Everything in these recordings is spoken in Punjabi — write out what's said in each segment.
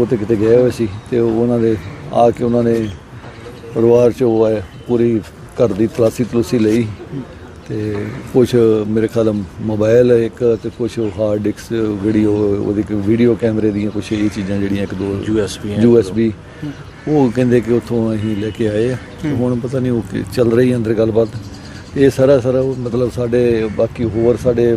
ਉਹ ਤੇ ਕਿਤੇ ਗਏ ਹੋਏ ਸੀ ਤੇ ਉਹਨਾਂ ਦੇ ਆ ਕੇ ਉਹਨਾਂ ਨੇ ਪਰਿਵਾਰ ਚ ਉਹ ਆਏ ਪੂਰੀ ਘਰ ਦੀ ਤਲਾਸੀ ਤਲੂਸੀ ਲਈ ਤੇ ਕੁਝ ਮੇਰੇ ਖਿਆਲ ਮੋਬਾਈਲ ਇੱਕ ਤੇ ਕੁਝ ਹਾਰਡ ਡਿਸਕ ਵੀਡੀਓ ਉਹਦੀ ਵੀਡੀਓ ਕੈਮਰੇ ਦੀਆਂ ਕੁਝ ਇਹ ਚੀਜ਼ਾਂ ਜਿਹੜੀਆਂ ਇੱਕ ਦੋ ਹੈ। USB ਉਹ ਕਹਿੰਦੇ ਕਿ ਉੱਥੋਂ ਅਸੀਂ ਲੈ ਕੇ ਆਏ ਹੁਣ ਪਤਾ ਨਹੀਂ ਉਹ ਕੀ ਚੱਲ ਰਹੀ ਅੰਦਰ ਗੱਲਬਾਤ। ਇਹ ਸਾਰਾ ਸਾਰਾ ਉਹ ਮਤਲਬ ਸਾਡੇ ਬਾਕੀ ਹੋਰ ਸਾਡੇ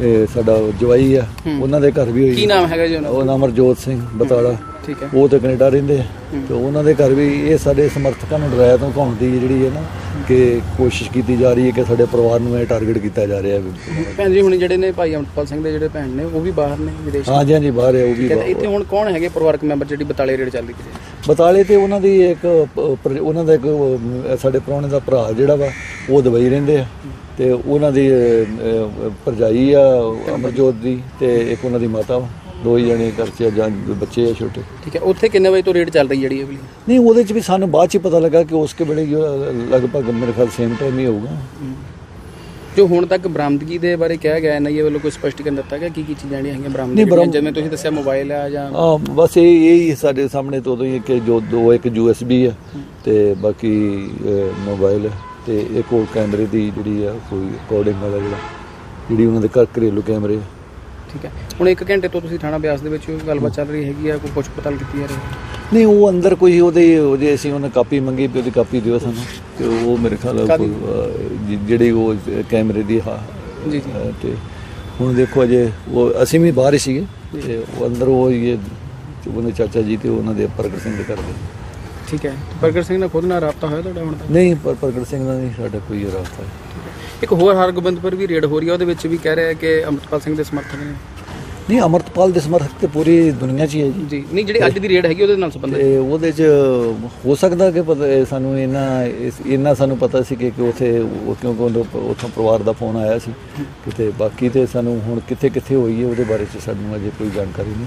ਇਹ ਸਾਡਾ ਜਵਾਈ ਆ ਉਹਨਾਂ ਦੇ ਘਰ ਵੀ ਹੋਈ ਕੀ ਨਾਮ ਹੈਗਾ ਜੀ ਉਹਨਾਂ ਉਹ ਨਾਮ ਅਮਰਜੋਤ ਸਿੰਘ ਬਤਾਲਾ। ਠੀਕ ਹੈ। ਉਹ ਤੇ ਕੈਨੇਡਾ ਰਹਿੰਦੇ ਆ। ਤੇ ਉਹਨਾਂ ਦੇ ਘਰ ਵੀ ਇਹ ਸਾਡੇ ਸਮਰਥਕਾਂ ਨੂੰ ਡਰਾਇਆ ਤੋਂ ਘਾਉਣ ਦੀ ਜਿਹੜੀ ਹੈ ਨਾ ਕਿ ਕੋਸ਼ਿਸ਼ ਕੀਤੀ ਜਾ ਰਹੀ ਹੈ ਕਿ ਸਾਡੇ ਪਰਿਵਾਰ ਨੂੰ ਇਹ ਟਾਰਗੇਟ ਕੀਤਾ ਜਾ ਰਿਹਾ ਹੈ ਭੈਣ ਜੀ ਹੁਣ ਜਿਹੜੇ ਨੇ ਭਾਈ ਅਮਰਪਾਲ ਸਿੰਘ ਦੇ ਜਿਹੜੇ ਭੈਣ ਨੇ ਉਹ ਵੀ ਬਾਹਰ ਨੇ ਵਿਦੇਸ਼ ਹਾਂਜੀ ਹਾਂਜੀ ਬਾਹਰ ਹੈ ਉਹ ਵੀ। ਇੱਥੇ ਹੁਣ ਕੌਣ ਹੈਗੇ ਪਰਿਵਾਰਕ ਮੈਂਬਰ ਜਿਹੜੀ ਬਤਾਲੇ ਰੇਡ ਚੱਲਦੀ ਹੈ? ਬਤਾਲੇ ਤੇ ਉਹਨਾਂ ਦੀ ਇੱਕ ਪ- ਉਹਨਾਂ ਦਾ ਇੱਕ ਅਹ, ਸਾਡੇ ਪ੍ਰਾਹੁਣੇ ਦਾ ਭਰਾ ਜਿਹੜਾ ਵਾ ਉਹ ਦੁਬਈ ਰਹਿੰਦੇ ਆ। ਤੇ ਉਹਨਾਂ ਦੀ ਅਹ, ਅਹ, ਭਰਜਾਈ ਆ ਅਮਰਜੋਤ ਦੀ ਤੇ ਇੱਕ ਉਹਨਾਂ ਦੀ ਮਾਤਾ ਵਾ। ਦੋ ਹੀ ਜਣੇ 'ਚ ਆ, ਜਾਂ ਬੱਚੇ ਆ ਛੋਟੇ। ਠੀਕ ਹੈ ਉੱਥੇ ਕਿੰਨੇ ਵਜੇ ਤੋਂ ਰੇਡ ਚੱਲ ਰਹੀ ਜਿਹੜੀ ਇਹ ਵਾਲੀ? ਨਹੀਂ ਉਹਦੇ 'ਚ ਵੀ ਸਾਨੂੰ ਬਾਅਦ 'ਚ ਪਤਾ ਲੱਗਾ ਕਿ ਉਸ ਕੇ ਵੇਲੇ ਹੀ ਉਹ ਲਗਭਗ ਮੇਰੇ ਖਿਆਲ ਸੇਮ ਟਾਈਮ ਹੀ ਹੋਊਗਾ। ਜੋ ਹੁਣ ਤੱਕ ਬਰਾਮਦਗੀ ਦੇ ਬਾਰੇ ਕਿਹਾ ਗਿਆ ਹੈ ਨਹੀਂ ਵੱਲੋਂ ਕੋਈ ਸਪਸ਼ਟੀਕਰਨ ਦਿੱਤਾ ਗਿਆ ਕੀ ਕੀ ਚੀਜ਼ਾਂ ਜਿਹੜੀਆਂ ਹੈਗੀਆਂ ਬਰਾਮਦ ਨਹੀਂ, ਬਰਾਮਦ- ਜਿਵੇਂ ਤੁਸੀਂ ਦੱਸਿਆ ਮੋਬਾਈਲ ਆ ਜਾਂ ਆ ਬਸ ਇਹ ਇਹ ਹੀ ਸਾਡੇ ਸਾਹਮਣੇ ਤੋਂ ਉਦੋਂ ਹੀ ਕਿ ਜੋ ਦੋ ਇੱਕ USB ਆ ਤੇ ਬਾਕੀ ਮੋਬਾਈਲ ਹੈ ਤੇ ਇੱਕ ਉਹ ਕੈਮਰੇ ਦੀ ਜਿਹੜੀ ਆ ਕੋਈ ਰਿਕਾਰਡਿੰਗ ਵਾਲਾ ਜਿਹੜਾ ਜਿਹੜੀ ਉਹਨਾਂ ਦੇ ਘਰ ਘਰੇਲੂ ਕੈਮਰੇ ਆ। ਠੀਕ ਹੈ। ਹੁਣ ਇੱਕ ਘੰਟੇ ਤੋਂ ਤੁਸੀਂ ਥਾਣਾ ਬਿਆਸ ਦੇ ਵਿੱਚ ਗੱਲਬਾਤ ਚੱਲ ਰਹੀ ਹੈਗੀ ਆ ਕੋਈ ਪੁੱਛ ਪਤਾਲ ਕੀਤੀ ਜਾ ਰਹੀ ਹੈ? ਨਹੀਂ ਉਹ ਅੰਦਰ ਕੋਈ ਉਹਦੇ ਉਹਦੇ ਅਸੀਂ ਉਹਨੇ ਕਾਪੀ ਮੰਗੀ ਵੀ ਉਹਦੀ ਕਾਪੀ ਦਿਓ ਸਾਨੂੰ। ਤੇ ਉਹ ਮੇਰੇ ਖਿਆਲ ਜਿਹੜੀ ਉਹ ਕੈਮਰੇ ਦੀ ਹਾਂ ਜੀ ਜੀ। ਤੇ ਹੁਣ ਦੇਖੋ ਅਜੇ ਉਹ ਅਸੀਂ ਵੀ ਬਾਹਰ ਹੀ ਸੀਗੇ। ਤੇ ਉਹ ਅੰਦਰ ਉਹ ਇਹ ਉਹਨੇ ਚਾਚਾ ਜੀ ਤੇ ਉਹਨਾਂ ਦੇ ਪ੍ਰਗਟ ਸਿੰਘ ਦੇ ਘਰ ਦੇ। ਠੀਕ ਹੈ। ਬਰਗਰ ਸਿੰਘ ਨਾਲ ਖੁਦ ਨਾਲ ਰਾਬਤਾ ਹੋਇਆ ਤੁਹਾਡਾ ਹੁਣ ਨਹੀਂ ਪਰ ਪ੍ਰਗਟ ਸਿੰਘ ਦਾ ਨਹੀਂ ਸਾਡਾ ਕੋਈ ਰਾਸਤਾ ਇੱਕ ਹੋਰ ਹਰਗੋਬਿੰਦਪੁਰ ਵੀ ਰੇਡ ਹੋ ਰਹੀ ਹੈ ਉਹਦੇ ਵਿੱਚ ਵੀ ਕਹਿ ਰਿਹਾ ਹੈ ਕਿ ਅਮਰਪਾਲ ਸਿੰਘ ਦੇ ਸਮਰਥਕ ਨੇ। ਨਹੀਂ ਅਮਰਤਪਾਲ ਦੇ ਸਮਰਥਕ ਤੇ ਪੂਰੀ ਦੁਨੀਆ 'ਚ ਹੀ ਹੈ ਜੀ। ਜੀ ਨਹੀਂ ਜਿਹੜੀ ਅੱਜ ਦੀ ਰੇਡ ਹੈਗੀ ਉਹਦੇ ਨਾਲ ਸੰਬੰਧਿਤ। ਤੇ ਉਹਦੇ 'ਚ ਹੋ ਸਕਦਾ ਕਿ ਸਾਨੂੰ ਇਹਨਾਂ ਇੰਨਾ ਸਾਨੂੰ ਪਤਾ ਸੀ ਕਿ ਉਥੇ ਕਿਉਂਕਿ ਉੱਥੋਂ ਪਰਿਵਾਰ ਦਾ ਫੋਨ ਆਇਆ ਸੀ। ਕਿਤੇ ਬਾਕੀ ਤੇ ਸਾਨੂੰ ਹੁਣ ਕਿੱਥੇ ਕਿੱਥੇ ਹੋਈ ਹੈ ਉਹਦੇ ਬਾਰੇ 'ਚ ਸਾਨੂੰ ਅਜੇ ਕੋਈ ਜਾਣਕਾਰੀ ਨਹੀਂ।